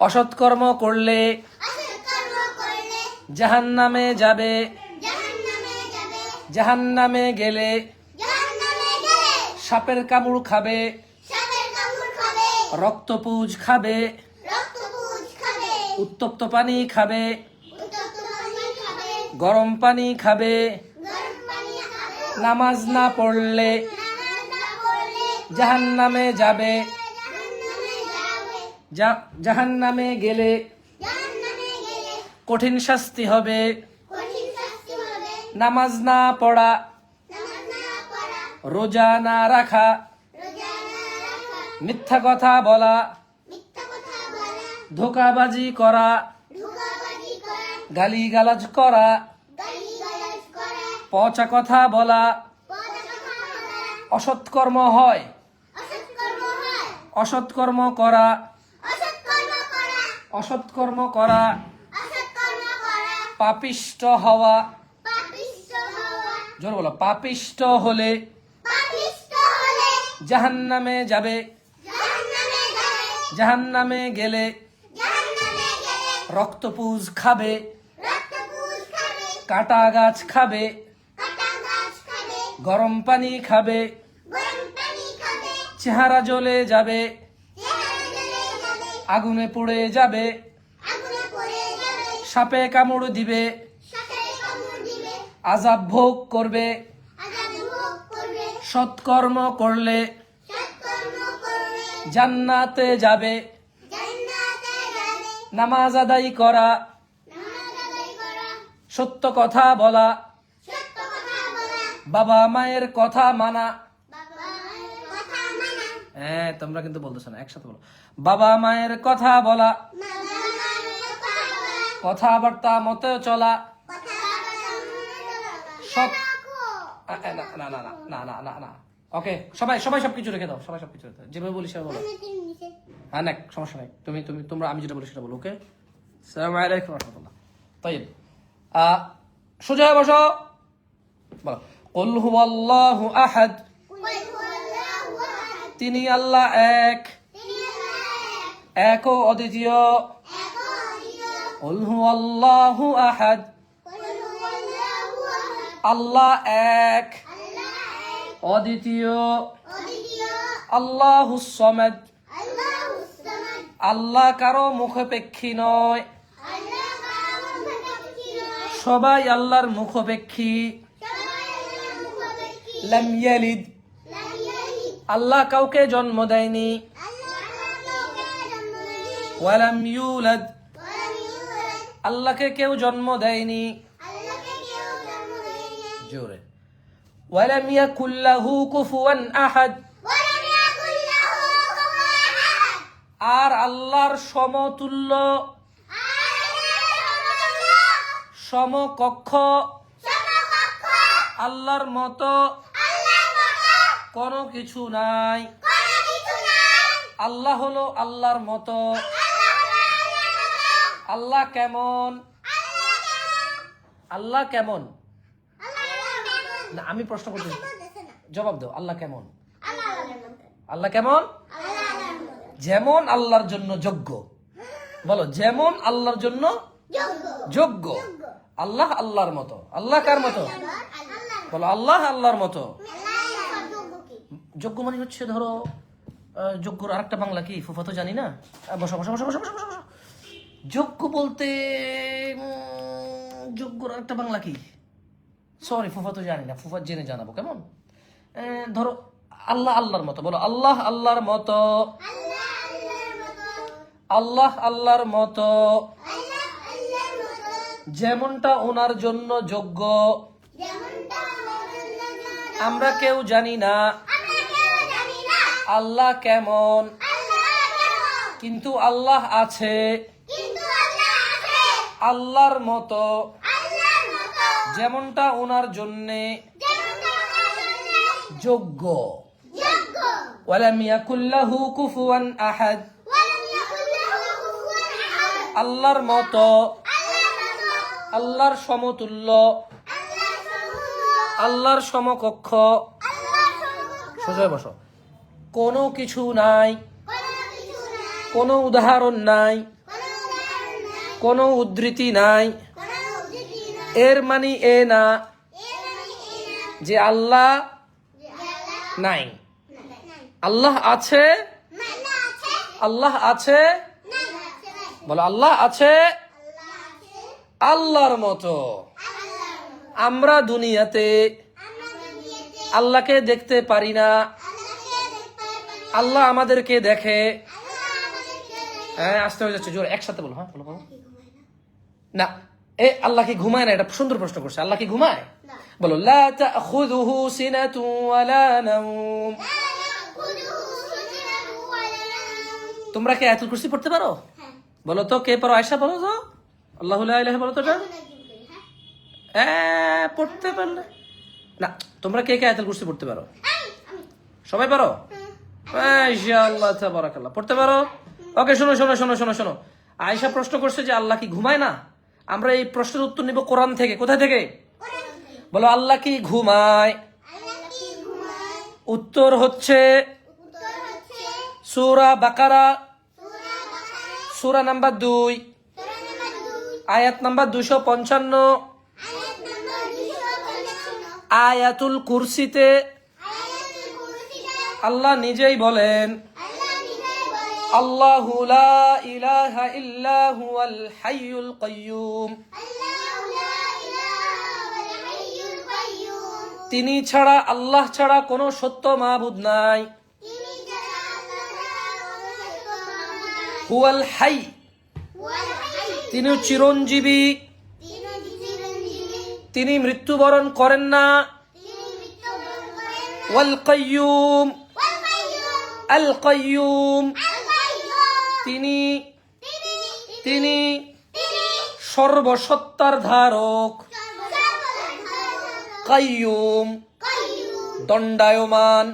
অসৎকর্ম করলে জাহান নামে যাবে। জাহান নামে গেলে সাপের কামড় খাবে। রক্তপুজ খাবে। উত্তপ্ত পানি খাবে। গরম পানি খাবে। নামাজ না পড়লে জাহান নামে যাবে। জাহান নামে গেলে কঠিন শাস্তি হবে। নামাজ না পড়া রোজা না রাখা মিথ্যা কথা বলা ধোকাবাজি করা গালি গালাজ করা পচা কথা বলা অসৎকর্ম হয়। অসৎকর্ম করা অসৎকর্ম করা পাপিষ্ট হওয়া। জোর বলো পাপিষ্ট হলে জাহান নামে যাবে। জাহান নামে গেলে রক্তপুজ খাবে। কাটা গাছ খাবে। গরম পানি খাবে। চেহারা জ্বলে যাবে। আগুনে পড়ে যাবে। সাপে কামড় দিবে। আজাব ভোগ করবে। সৎকর্ম করলে জান্নাতে যাবে। নামাজ আদায় করা। সত্য কথা বলা। বাবা মায়ের কথা মানা। হ্যাঁ তোমরা কিন্তু বলতেছো না একসাথে বলো। বাবা মায়ের কথা বলা। কথাবার্তা মতে চলা। সব না না না না না না না ওকে সবাই সবাই সবকিছু রেখে দাও সবাই সবকিছু রেখে দাও। যেভাবে বলি সেভাবে বলো। হ্যাঁ না সমস্যা নাই। তুমি তুমি তোমরা আমি যেটা বলি সেটা বলো ওকে? সালাম আলাইকুম রহমতুল্লাহ। তাই সোজা বসো। বলো। قل هو الله তিনি আল্লাহ এক। এক অদ্বিতীয় আল্লাহু আহাদ আল্লাহ এক অদ্বিতীয় আল্লাহু সমেদ আল্লাহ কারও মুখপেক্ষী নয়। সবাই আল্লাহর মুখপেক্ষী। লাম আল্লাহ কাউকে জন্ম দেয়নি। ওয়ালাম ইউলাদ। আল্লাহকে কেউ জন্ম দেয়নি। জোরে। ওয়ালাম ইয়াকুল্লাহু কুফুয়ান আহাদ। আর আল্লাহর সমতুল্য। সমকক্ষ। আল্লাহর মতো। কোনো কিছু নাই। আল্লাহ হলো আল্লাহর মতো। আল্লাহ কেমন? আল্লাহ কেমন? না, আমি প্রশ্ন করতে জবাব দাও, আল্লাহ কেমন? আল্লাহ কেমন? যেমন আল্লাহর জন্য যোগ্য। বলো, যেমন আল্লাহর জন্য যোগ্য। আল্লাহ আল্লাহর মতো। আল্লাহ কার মতো? বলো, আল্লাহ আল্লাহর মতো। যোগ্য মানে হচ্ছে ধরো যোগ্যর আরেকটা বাংলা কি? ফুফা তো জানি না? বসো বসো বসো বসো বসো বসো। যোগ্য বলতে উম, যোগ্যর আরেকটা বাংলা কি? সরি ফুফা তো জানি না ফুফা জেনে জানাব কেমন? ধরো আল্লাহ আল্লাহর মতো বলো আল্লাহ আল্লাহর মতো। আল্লাহ আল্লাহর মতো। যেমনটা ওনার জন্য যোগ্য। আমরা কেউ জানি না। আল্লাহ কেমন? কিন্তু আল্লাহ আছে। আল্লাহর মতো। যেমনটা ওনার জন্যে যোগ্য। ওয়ালাম ইয়াকুল্লাহু কুফুয়ান আহাদ। আল্লাহর মতো। আল্লাহর সমতুল্য। আল্লাহর সমকক্ষ। সোজা বসো। কোনো কিছু নাই। কোনো উদাহরণ নাই। কোনো উদ্ধৃতি নাই। এর মানে এ না যে আল্লাহ নাই। আল্লাহ আছে আল্লাহ আছে, বলো আল্লাহ আছে, আল্লাহর মতো। আমরা দুনিয়াতে আল্লাহকে দেখতে পারি না। আল্লাহ আমাদেরকে দেখে। হ্যাঁ আসতে হয়ে যাচ্ছে, জোর, একসাথে বলো হ্যাঁ বলো বলো। না এ আল্লাহ কি ঘুমায় না? এটা সুন্দর প্রশ্ন করছে। আল্লাহ কি ঘুমায়? বলো লা তাখুযুহু সিনাতু ওয়ালা নাওম। তোমরা কি আয়াতুল কুরসি পড়তে পারো? বলো তো কে পারো আয়েশা বলো তো। আল্লাহু ইলাহা বলো তো এটা। হ্যাঁ। পড়তে পারলে। না তোমরা কে কে আয়াতুল কুরসি পড়তে পারো? সবাই পারো? মাশাআল্লাহ তাবারাকাল্লাহ। পড়তে পারো? ওকে শোনো শোনো শোনো শোনো শোনো। আয়েশা প্রশ্ন করছে যে আল্লাহ কি ঘুমায় না? আমরা এই প্রশ্নের উত্তর নিব কোরআন থেকে। কোথায় থেকে? বলো, আল্লাহ কি ঘুমায়? উত্তর হচ্ছে সূরা বাকারা। সূরা নাম্বার দুই। আয়াত নাম্বার দুশো পঞ্চান্ন। আয়াতুল কুরসিতে আল্লাহ নিজেই বলেন আল্লাহু লা ইলাহা ইল্লা হুয়াল হাইয়ুল কাইয়্যুম তিনি ছাড়া আল্লাহ ছাড়া কোনো সত্য মাবুদ নাই। হুয়াল হাই। তিনি চিরঞ্জীবী। তিনি মৃত্যুবরণ করেন না। ওয়াল কাইয়্যুম আল কাইয়্যুম তিনি তিনি সর্বসত্তার ধারক। কাইয়ুম, দণ্ডায়মান।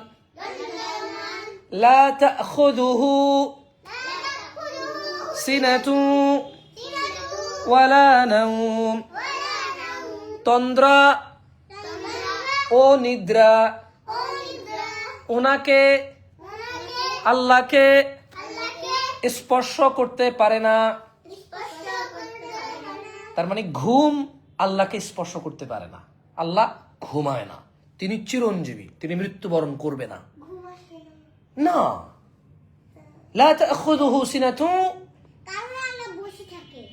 লা তাখুযুহু সিনাতু ওয়ালা নাওম। তন্দ্রা ও নিদ্রা ওনাকে আল্লাহকে স্পর্শ করতে পারে না। তার মানে ঘুম আল্লাহকে স্পর্শ করতে পারে না। আল্লাহ ঘুমায় না। তিনি চিরঞ্জীবী। তিনি মৃত্যুবরণ করবে না। না।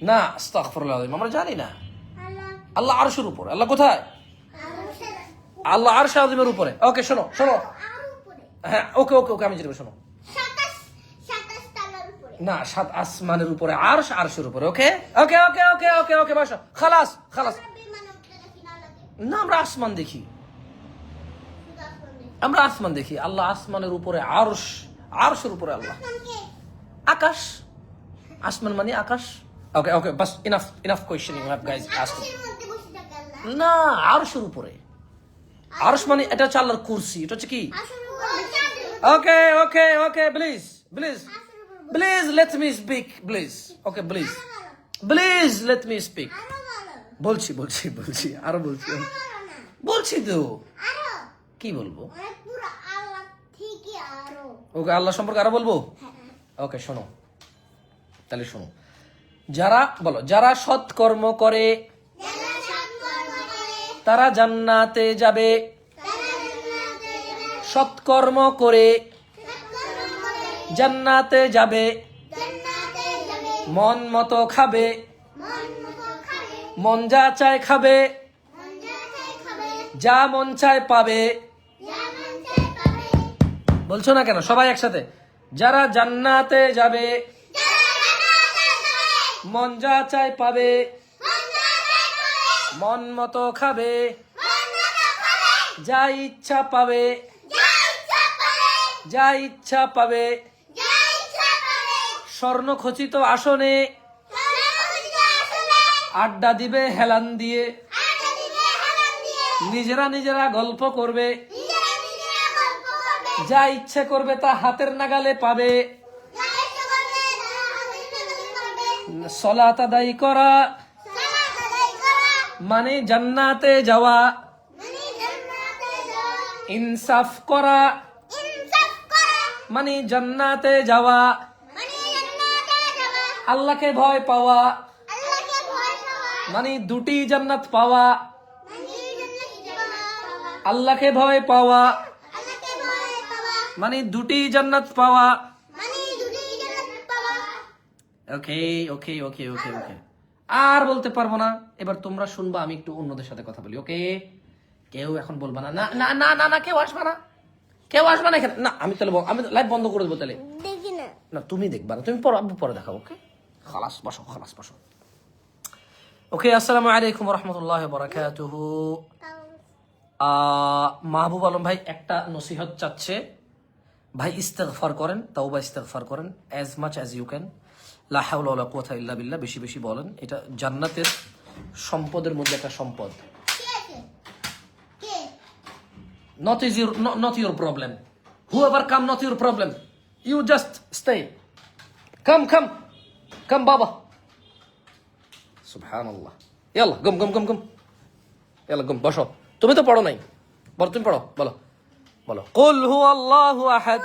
না। আমরা জানি না। আল্লাহ আরশের উপরে। আল্লাহ কোথায়? আল্লাহ আরশ আযীমের উপরে। ওকে, শোনো শোনো। হ্যাঁ ওকে ওকে ওকে, আমি যেটা শোনো। না সাত আসমানের উপরে আরশ আরশের উপরে ওকে ওকে ওকে ওকে ওকে ওকে বসো। খালাস খালাস। না আমরা আসমান দেখি। আমরা আসমান দেখি। আল্লাহ আসমানের উপরে আরশ আরশের উপরে আল্লাহ। আকাশ। আসমান মানে আকাশ। Okay okay bus enough enough question you have guys ask না আরশের উপরে। আরশ মানে এটা হচ্ছে আল্লাহর কুরসি এটা হচ্ছে কি? Okay okay okay please please please let me speak please okay please please let me speak বলছি বলছি বলছি, আরও বলছি। বলছি তো। কি বলব? ওকে, আল্লাহ সম্পর্কে আরও বলব? ওকে, শোনো। তাহলে শোনো। যারা, বলো, যারা সৎকর্ম করে, তারা জান্নাতে যাবে। সৎকর্ম করে জান্নাতে যাবে। মন মতো খাবে। মন যা চায় খাবে। যা মন চায় পাবে। বলছো না কেন? সবাই একসাথে। যারা জান্নাতে যাবে মন যা চায় পাবে। মন মতো খাবে। যা ইচ্ছা পাবে। যা ইচ্ছা পাবে। স্বর্ণ খচিত আসনে আড্ডা দিবে হেলান দিয়ে। নিজেরা নিজেরা গল্প করবে। যা ইচ্ছে করবে তা হাতের নাগালে পাবে। সলাত করা মানে জান্নাতে যাওয়া। ইনসাফ করা মানে জান্নাতে যাওয়া। আল্লাহকে ভয় পাওয়া। মানে দুটি জান্নাত পাওয়া। মানে আল্লাহকে ভয় পাওয়া। মানে দুটি জান্নাত পাওয়া। মানে দুটি জান্নাত পাওয়া। ওকে ওকে ওকে ওকে ওকে। আর বলতে পারব না। এবার তোমরা শুনবা আমি একটু অন্যদের সাথে কথা বলি ওকে? কেউ এখন বলবা না। না না না না কেউ আসবে না। কেউ আসবে না এখানে। না আমি তাহলে আমি লাইভ বন্ধ করে দেবো তাহলে। না। না তুমি দেখবা না। তুমি পরে দেখাও ওকে? খালাস বসো খালাস বসো। ওকে আসসালামু আলাইকুম রহমতুল্লাহ বরাকাতুহু মাহবুব আলম ভাই একটা নসিহত চাচ্ছে। ভাই ইস্তেগফার করেন তাওবা ইস্তেগফার করেন as much as you can লা হাওলা ওয়ালা কুওয়াতা ইল্লা বিল্লাহ বেশি বেশি বলেন। এটা জান্নাতের সম্পদের মধ্যে একটা সম্পদ। Not is your not, not your problem whoever come not your problem you just stay come come come baba subhanallah yalla গম গম গম গম yalla গম বসো তুমি তো পড়ো নাই বলো তুমি পড়ো বলো বলো قل هو الله احد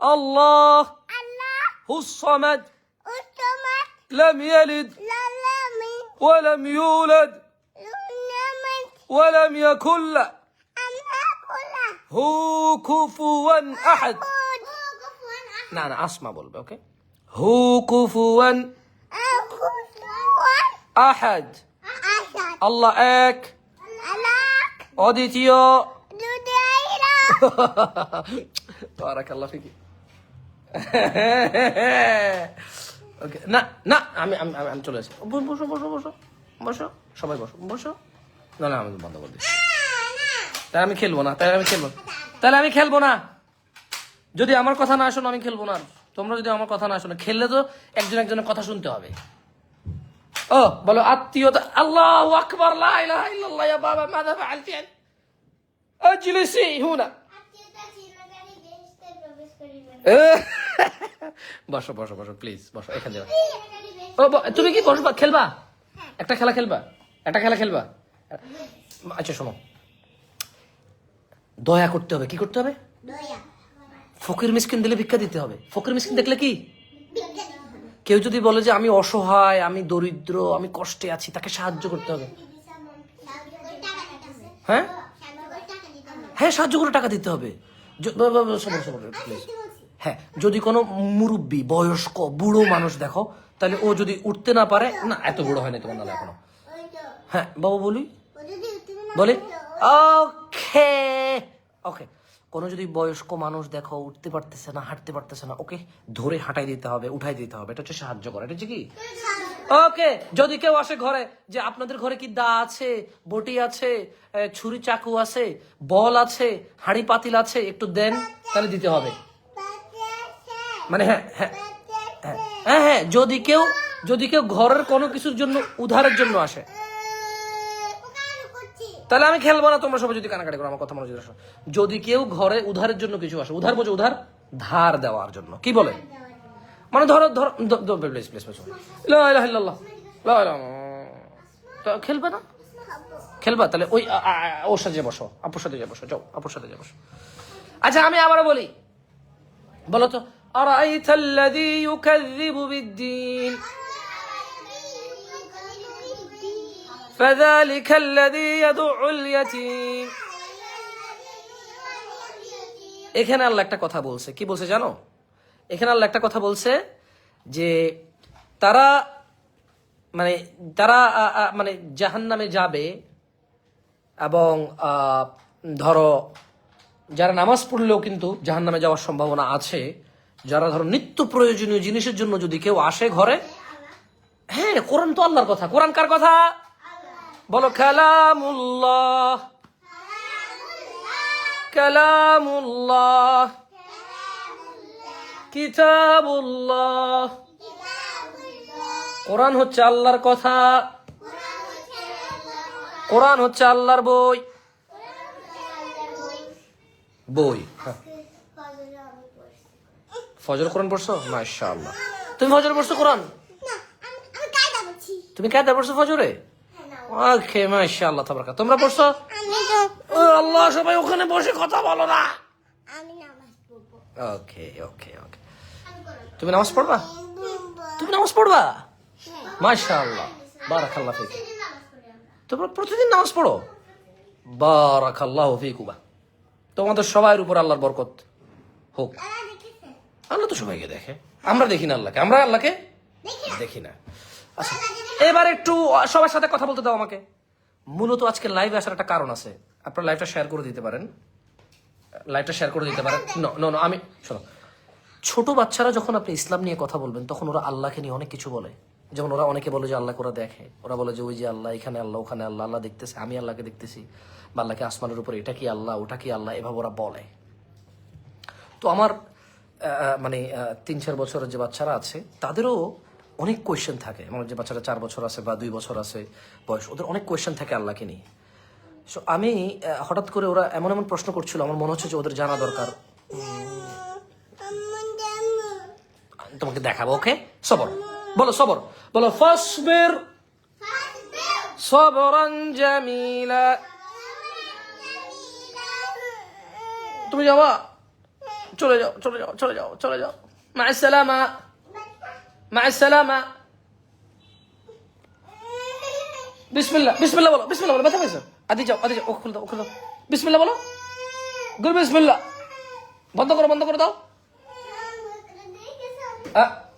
الله আল্লাহ هو الصمد উত্তমা لم يلد লালামি ولم يولد লুনামান ولم يكن له আমরা কোলা هو كفوا احد ও গফওয়ান না না আসমা বলবে ওকে হু কুফুয়ান আহাদ। আল্লাহ এক। অদ্বিতীয়। বারাকাল্লাহ ফিকি। ওকে, না না, আমি আমি, আমি- চলে আসি। বসো বসো বসো বসো সবাই বসো বসো। না না, আমি বন্ধ করে দিচ্ছি। তাহলে আমি খেলব না, তাহলে আমি খেলব তাহলে আমি খেলব না। যদি আমার কথা না শোনো, আমি খেলব না। তোমরা যদি আমার কথা না শোনো খেললে তো একজন একজনের কথা শুনতে হবে। ও বলো আত্মীয়তা আল্লাহ আকবার বাবা মাযা ফাআলতি আন আজলিসি হুনা। বসো বসো বসো প্লিজ বসো এখানে যাও ও তুমি কি বসবা? খেলবা? একটা খেলা খেলবা? একটা খেলা খেলবা? আচ্ছা শোনো। দয়া করতে হবে। কি করতে হবে? দয়া। ফকির মিসকিন দিলে ভিক্ষা দিতে হবে। ফকির মিসকিন দেখলে কি? কেউ যদি বলে যে আমি অসহায়, আমি দরিদ্র, আমি কষ্টে আছি, তাকে সাহায্য করতে হবে। হ্যাঁ? হ্যাঁ সাহায্য করে টাকা দিতে হবে। হ্যাঁ যদি কোনো মুরব্বী, বয়স্ক, বুড়ো মানুষ দেখো, তাহলে ও যদি উঠতে না পারে, না, এত বুড়ো হয় না তোমার নালে এখনও। হ্যাঁ বাবু বলি বলি, ওকে ওকে। কোনো যদি বয়স্ক মানুষ দেখো উঠতে পারতেছে না, হাঁটতে পারতেছে না, ওকে ধরে হাঁটাই দিতে হবে, উঠাই দিতে হবে। এটা হচ্ছে সাহায্য করা, এটা হচ্ছে কি? ওকে, যদি কেউ আসে ঘরে যে আপনাদের ঘরে কি দা আছে, বটি আছে ছুরি চাকু আছে, বল আছে, হাঁড়ি পাতিল আছে, একটু দেন, তাহলে দিতে হবে। মানে হ্যাঁ হ্যাঁ হ্যাঁ হ্যাঁ হ্যাঁ যদি কেউ যদি কেউ ঘরের কোনো কিছুর জন্য উধারের জন্য আসে। তাহলে আমি খেলব না, তোমরা সবাই যদি কানাকাটি করো, আমার কথা মনে আসো যদি কেউ ঘরে উধারের জন্য কিছু আসে, উধার বোঝো, উধার ধার দেওয়ার জন্য। কি বলে? মানে ধরো ধরো প্লেস প্লেস খেলবে না? খেলবা, তাহলে ওই ওর সাথে বসো, আপুর সাথে বসো, যাও, আপুর সাথে বসো। আচ্ছা আমি আবারও বলি, বলো তো আর فذلك الذي يدع اليتيم এখানে আল্লাহ একটা কথা বলছে কি বলছে জানো এখানে আল্লাহ একটা কথা বলছে যে তারা মানে তারা আ, আ, মানে জাহান নামে যাবে এবং আ, ধরো যারা নামাজ পড়লেও কিন্তু জাহান নামে যাওয়ার সম্ভাবনা আছে যারা ধরো নিত্য প্রয়োজনীয় জিনিসের জন্য যদি কেউ আসে ঘরে হ্যাঁ কোরআন তো আল্লাহর কথা কোরআন কার কথা বলো কালামুল্লাহ। কালামুল্লাহ। কিতাবুল্লাহ। কোরআন হচ্ছে আল্লাহর কথা। কোরআন হচ্ছে আল্লাহর বই। বই। ফজর কোরআন পড়ছো? মাশাআল্লাহ। তুমি ফজর পড়ছো কোরআন? তুমি কায়দা পড়ছো ফজরে? ওকে মাশাআল্লাহ তাবারাকা তোমরা পড়ছো? ও আল্লাহ সবাই ওখানে বসে কথা বলো না। ওকে ওকে ওকে। তুমি নামাজ পড়বা? তুমি নামাজ পড়বা? মাশাআল্লাহ বারাকাল্লাহ ফিক। প্রতিদিন নামাজ তোমরা প্রতিদিন নামাজ পড়ো? বারাকাল্লাহ ফিকুবা তোমাদের সবার উপর আল্লাহর বরকত হোক। আল্লাহ তো সবাইকে দেখে। আমরা দেখি না আল্লাহকে। আমরা আল্লাহকে দেখি না। আচ্ছা এবার একটু সবার সাথে কথা বলতে দাও আমাকে। মূলত আজকে লাইভে আসার একটা কারণ আছে। আপনারা লাইভটা শেয়ার করে দিতে পারেন। লাইভটা শেয়ার করে দিতে পারেন। নো নো আমি, শোনো। ছোট বাচ্চারা যখন আপনি ইসলাম নিয়ে কথা বলবেন, তখন ওরা আল্লাহকে নিয়ে অনেক কিছু বলে। যেমন ওরা অনেকে বলে যে আল্লাহকে ওরা দেখে। ওরা বলে যে ওই যে আল্লাহ, এখানে আল্লাহ, ওখানে আল্লাহ আল্লাহ দেখতেছে, আমি আল্লাহকে দেখতেছি। বা আল্লাহকে আসমানের উপরে এটা কি আল্লাহ, ওটা কি আল্লাহ, এভাবে ওরা বলে। তো আমার মানে তিন, চার বছরের যে বাচ্চারা আছে, তাদেরও অনেক কোয়েশ্চেন থাকে। আমার যে বাচ্চারা চার বছর আছে বা দুই বছর আছে বয়স, ওদের অনেক কোয়েশ্চেন থাকে আল্লাহকে নিয়ে। সো আমি হঠাৎ করে ওরা এমন এমন প্রশ্ন করছিল, আমার মনে হচ্ছে যে ওদের জানা দরকার। তোমাকে দেখাবো ওকে সবর বলো সবর বলো ফসবির সবরান জামিলা তুমি যাবা? চলে যাও চলে যাও চলে যাও চলে যাও। মা সালামা মা সালামা বিসমিল্লাহ বিসমিল্লাহ বলো বিসমিল্লাহ বলো ব্যথা পেয়েছ আদি যাও আদি যাও ও খুলে দাও খুলে দাও বিসমিল্লাহ বলো গুড বিসমিল্লাহ বন্ধ করো বন্ধ করে দাও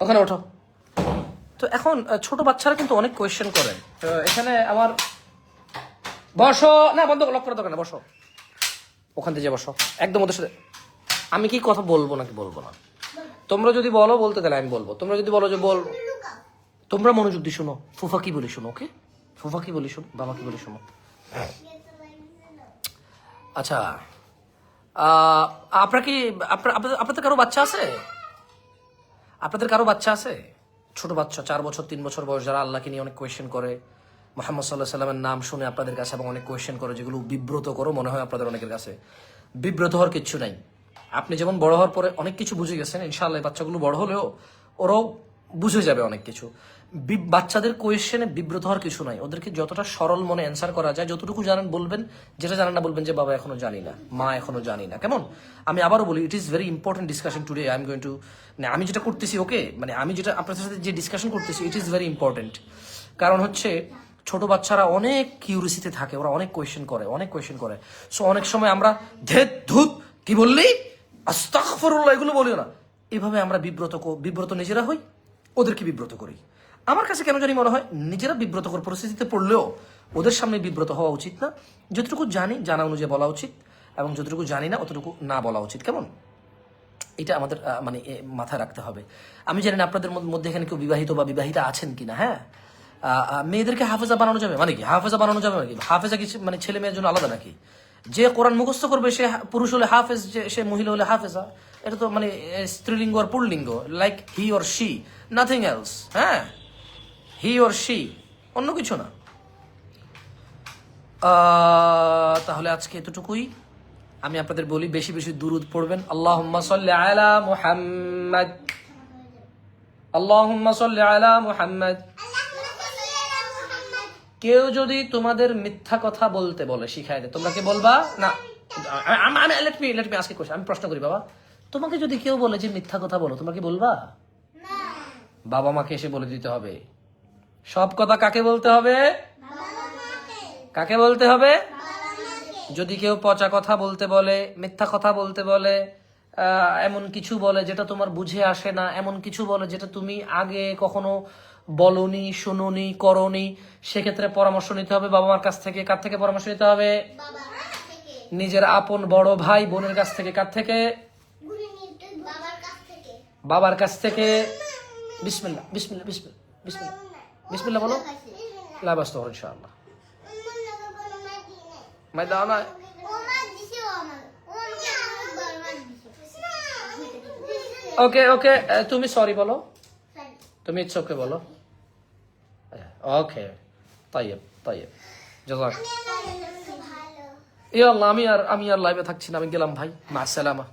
ওখানে ওঠো। তো এখন ছোট বাচ্চারা কিন্তু অনেক কোয়েশ্চেন করেন তো এখানে আমার বসো। না, বন্ধ লক করে দোকানে বসো। ওখান থেকে বসো। একদম ওদের সাথে। আমি কি কথা বলব নাকি বলব না? তোমরা যদি বলো, বলতে তাহলে আমি বলব। তোমরা যদি বলো যে বল তোমরা মনোযোগ দিয়ে শোনো। ফুফা কি বলি শোনো, ওকে? ফুফা কি বলি শোনো, বাবা কি বলি শোনো? আচ্ছা আপনার কি আপনাদের কারও বাচ্চা আছে? আপনাদের কারও বাচ্চা আছে? ছোট বাচ্চা, চার বছর, তিন বছর বয়স, যারা আল্লাহকে নিয়ে অনেক কোয়েশ্চেন করে। মোহাম্মদ সাল্লাহ সাল্লামের নাম শুনে আপনাদের কাছে এবং অনেক কোয়েশ্চেন করে, যেগুলো বিব্রত করো, মনে হয় আপনাদের অনেকের কাছে। বিব্রত হওয়ার কিচ্ছু নাই। আপনি যেমন বড় হওয়ার পরে অনেক কিছু বুঝে গেছেন, ইনশাআল্লাহ বাচ্চাগুলো বড় হলেও ওরাও বুঝে যাবে অনেক কিছু। বাচ্চাদের কোয়েশ্চেনে বিব্রত হওয়ার কিছু নাই। ওদেরকে যতটা সরল মনে অ্যান্সার করা যায়, যতটুকু জানেন বলবেন, যেটা জানেন না বলবেন যে, বাবা, এখনও জানি না, মা, এখনও জানি না। কেমন? আমি আবারও বলি it is very important discussion today I am going to মানে আমি যেটা করতেছি ওকে মানে আমি যেটা আপনাদের সাথে যে ডিসকাশন করতেছি ইট ইজ ভেরি ইম্পর্টেন্ট কারণ হচ্ছে, ছোট বাচ্চারা অনেক কিউরিসিতে থাকে, ওরা অনেক কোয়েশ্চেন করে, অনেক কোয়েশ্চেন করে। সো অনেক সময় আমরা, ধেত ধুত, কি বললি? আস্তাগফিরুল্লাহ, এগুলো বলিও না। এভাবে আমরা বিব্রত বিব্রত নিজেরা হই, ওদেরকে বিব্রত করি। আমার কাছে কেন জানি মনে হয়, নিজেরা বিব্রতকর পরিস্থিতিতে পড়লেও ওদের সামনে বিব্রত হওয়া উচিত না। যতটুকু জানি, জানা অনুযায়ী বলা উচিত, এবং যতটুকু জানি না, অতটুকু না বলা উচিত। কেমন? এটা আমাদের মানে মাথায় রাখতে হবে। আমি জানি না আপনাদের মধ্যে এখানে কেউ বিবাহিত বা বিবাহিতা আছেন কিনা হ্যাঁ? মেয়েদেরকে হাফেজা বানানো যাবে মানে কি? হাফেজা বানানো যাবে নাকি হাফেজা কি মানে ছেলে মেয়ের জন্য আলাদা নাকি? যে কোরআন মুখস্থ করবে সে পুরুষ হলে হাফেজ সে মহিলা হলে হাফেজা, এটা তো মানে স্ত্রীলিঙ্গ আর পুল্লিঙ্গ like he or she nothing else হ্যাঁ? হি অর শি অন্য কিছু না। তাহলে আজকে এতটুকুই। আমি আপনাদের বলি, বেশি বেশি দুরুদ পড়বেন। সাল্লি আলা মুহাম্মাদ। সাল্লি আলা মুহাম্মাদ। কেউ যদি তোমাদের মিথ্যা কথা বলতে বলে শিখাই দেয় তোমরা কি বলবা? না। আমি আমি লেট মি লেট মি আজকে কোশ্চেন আমি প্রশ্ন করি বাবা। তোমাকে যদি কেউ বলে যে মিথ্যা কথা বলো তোমরা কি বলবা? বাবা মাকে এসে বলে দিতে হবে। সব কথা কাকে বলতে হবে? কাকে বলতে হবে? যদি কেউ পচা কথা বলতে বলে মিথ্যা কথা বলতে বলে এমন কিছু বলে যেটা তোমার বুঝে আসে না এমন কিছু বলে যেটা তুমি আগে কখনো বলনি, শুনুনি, করনি, সেক্ষেত্রে পরামর্শ নিতে হবে বাবা মার কাছ থেকে। কার থেকে পরামর্শ নিতে হবে? নিজের আপন বড় ভাই, বোনের কাছ থেকে। কার থেকে? বাবার কাছ থেকে। বিসমিল্লাহ বিসমিল্লাহ বিসমিল্লাহ বিসমিল্লাহ। বিসমিল্লাহ বলো। ওকে ওকে তুমি সরি বলো। তুমি ইটস ওকে বলো। ওকে তাইব তাইব জজাক ইয়া আল্লাহ আমি আর আমি আর লাইভে থাকছি না আমি গেলাম ভাই মা সালামা